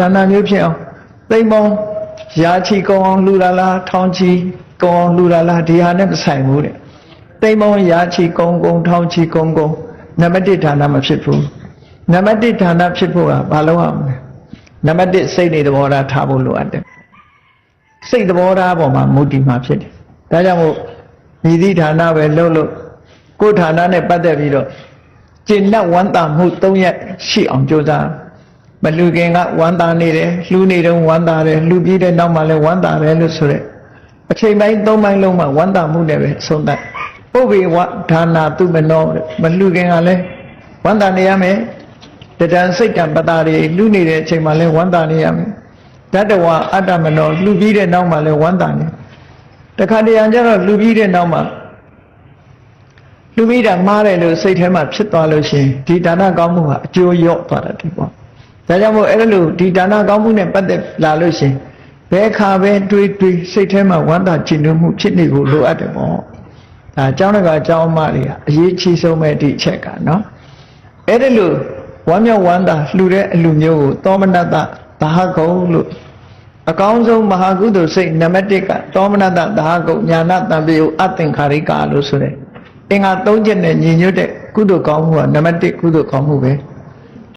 ဌာနမျိုးဖြစ်အောင်သိမ့်ပေါင်းရာချီကောင်းအောင်လှူလာလားထောင်ချီကောင်းအောင်လှူလာလားဒီဟာနဲ့မဆိုင်ဘူးတဲ့သိမ့်ပေါင်းရာချီကောင်းကောင်းထောင်ချီကောင်းကောင်းနံပါတ်1ဌာနမဖြစ်ဘူးနံပါတ်1ဌာနဖြစ်ဖို့ကဘာလို့ရမလဲနံပါတ်1စိတ်နေသဘောထားထားဖို့လိုအပ်တယ်စိတ်သဘောထားပေါ်မှာမူတည်မှာဖြစ်တယ်ဒါကြောင့်မို့မြည်သည့်ဌာနပဲလှုပ်လို့ကိုယ်ဌာနနဲ့ပတ်သက်ပြီးတော့ကျင့်နဲ့ဝမ်းသာမှု၃ရက်ရှိအောင်ကြိုးစား မလူခင်ကဝမ်းသာနေတယ်လှူနေတော့ဝမ်းသာတယ်လှူပြီးတဲ့နောက်မှလည်းဝမ်းသာတယ်လို့ဆိုတဲ့အချိန်ပိုင်း၃ပိုင်းလုံးမှာဝမ်းသာမှုနဲ့ပဲအဆုံးသတ်ပုဗ္ဗေဝဌာနာသူမနောတဲ့မလှူခင်ကလည်းဝမ်းသာနေရမယ်တတန်စိတ်တံပတာတွေလှူနေတဲ့အချိန်မှာလည်းဝမ်းသာနေရမယ်တတဝအတ္တမနောလှူပြီးတဲ့နောက်မှလည်းဝမ်းသာနေတခါတရံကျတော့လှူပြီးတဲ့နောက်မှာလူမိတာမှားတယ်လို့စိတ်ထဲမှာဖြစ်သွားလို့ရှိရင်ဒီဒါနကောင်းမှုဟာအကျိုးရော့သွားတာဒီပေါ့ ဒါကြောင့်မို့အဲ့လိုဒီဒါနကောင်းမှုနဲ့ပတ်သက်လာလို့ရှိရင်ဘယ်ခါပဲတွေးတွေးစိတ်ထဲမှာဝမ်းသာကြည်နူးမှုဖြစ်နေဖို့လိုအပ်တယ်ပေါ့ဒါအကြောင်းတကအကြောင်းအမတွေကအရေးကြီးဆုံးပဲဒီအချက်ကနော်အဲ့ဒီလိုဝမ်းမြောက်ဝမ်းသာလှူတဲ့အလူမျိုးကိုသောမနတဘာကုံလို့အကောင်းဆုံးမဟာကုသိုလ်စိတ်နံပါတ်1ကသောမနတသာကုံညာဏတံပိယအသင်္ခါရိကလို့ဆိုတဲ့အင်္ဂါ၃ချက်နဲ့ညီညွတ်တဲ့ကုသိုလ်ကောင်းမှုကနံပါတ်1ကုသိုလ်ကောင်းမှုပဲ